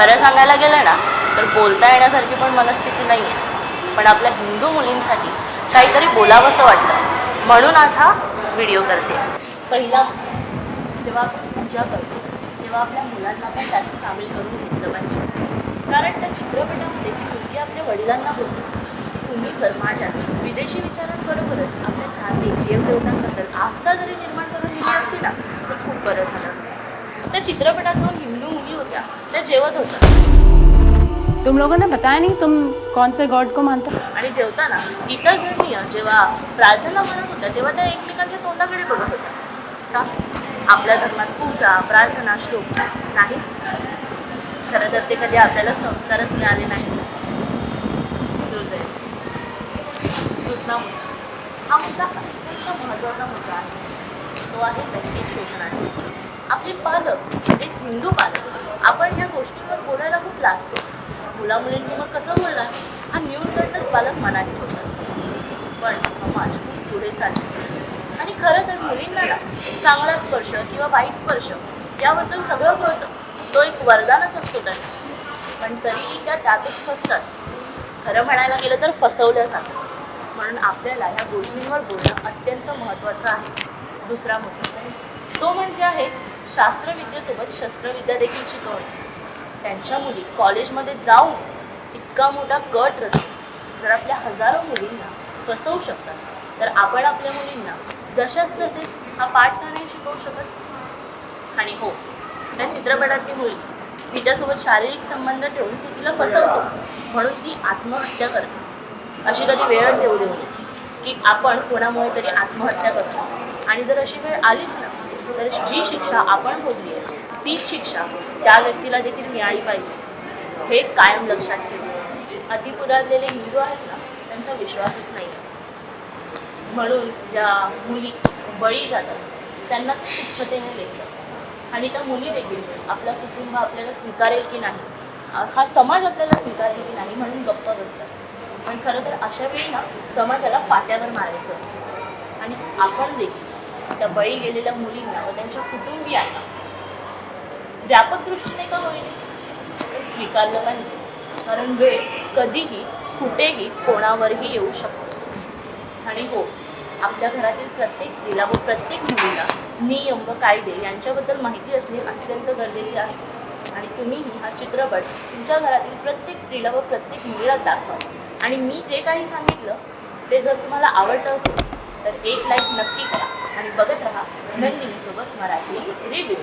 खरं सांगायला गेलं ना तर बोलता येण्यासारखी पण मनस्थिती नाही आहे पण आपल्या हिंदू मुलींसाठी काहीतरी बोलावंसं वाटतं. म्हणून आज हा व्हिडिओ करते. पहिला जेव्हा आपण पूजा करतो तेव्हा आपल्या मुलांना पण त्यात सामील करून घेतलं पाहिजे. कारण त्या चित्रपटामध्ये ती मुलगी आपल्या वडिलांना बोलते तुम्ही जर माझ्या विदेशी विचारांबरोबरच आपल्या धार्मिक देवदेवतांबद्दल आस्था जरी निर्माण करून दिली असती ना तर खूप बरं झालं. त्या चित्रपटात दोन मुली होत्या. त्या जेवत होत्या. तुम लोगों ने बताया नहीं तुम कौन से गॉड को मानते हो? आणि जेवताना इतर गृहिणी जेव्हा प्रार्थना म्हणत होत्या तेव्हा त्या एकमेकांच्या तोंडाकडे बघत होत्या. का? आपल्या धर्मात पूजा प्रार्थना श्लोक नाही. खरं तर ते कधी आपल्याला संस्कारच मिळाले नाही. दुसरा मुद्दा. हा मुद्दा अत्यंत महत्त्वाचा मुद्दा आहे. तो आहे लैंगिक शोषणाचा आपले पालक हिंदू पालक. आपण ह्या गोष्टींवर बोलायला खूप लाजतो. मुला मुलींसमोर कसं बोलणार? हा न्यूनगंडच पालक मनात ठेवतात. पण समाज खूप पुढे चालतो. आणि खरं तर मुलींना ना चांगला स्पर्श किंवा वाईट स्पर्श याबद्दल सगळं कळतं. तो एक वरदानच असतो त्यांना. पण तरीही त्या त्यातच फसतात. खरं म्हणायला गेलं तर फसवलं जातं. म्हणून आपल्याला ह्या गोष्टींवर बोलणं अत्यंत महत्त्वाचं आहे. दुसरा मुद्दा. तो म्हणजे आहे शास्त्रविद्येसोबत शस्त्रविद्या देखील शिकवणे. त्यांच्या मुली कॉलेजमध्ये जाऊन इतका मोठा गट रचतो जर आपल्या हजारो मुलींना फसवू शकतात तर आपण आपल्या मुलींना जशाच तसे हा पाठ नाही शिकवू शकत आणि हो त्या चित्रपटातली मुली तिच्यासोबत शारीरिक संबंध ठेवून ती तिला फसवतो म्हणून ती आत्महत्या करते. अशी कधी वेळच येऊ देऊ नये. की आपण कोणामुळे तरी आत्महत्या करतो. आणि जर अशी वेळ आलीच ना तर जी शिक्षा आपण भोगली आहे तीच शिक्षा त्या व्यक्तीला देखील मिळाली पाहिजे. हे कायम लक्षात ठेवू. अतिपुरातलेले हिंदू आहेत ना त्यांचा विश्वासच नाही म्हणून ज्या मुली बळी जातात त्यांना स्वच्छतेने लेखतात. आणि त्या मुली देखील आपलं कुटुंब आपल्याला स्वीकारेल की नाही हा समाज आपल्याला स्वीकारेल की नाही म्हणून गप्प बसतात. पण खरं तर अशा वेळी ना समाजाला पाट्यावर मारायचं असतं. आणि आपण देखील त्या बळी गेलेल्या मुलींना व त्यांच्या कुटुंबियांना व्यापक दृष्टीने का होईल स्वीकारलं पाहिजे. कारण वेळ कधीही कुठेही कोणावरही येऊ शकतो. आणि हो आपल्या घरातील प्रत्येक स्त्रीला व प्रत्येक मुलीला नियम व कायदे यांच्याबद्दल माहिती असणे अत्यंत गरजेचे आहे. आणि तुम्हीही हा चित्रपट तुमच्या घरातील प्रत्येक स्त्रीला व प्रत्येक मुलीला दाखवा. आणि मी जे काही सांगितलं ते जर तुम्हाला आवडलं असेल तर एक लाईक नक्की करा. आणि बघत राहा नंदिनीसोबत मराठी रिव्ह्यू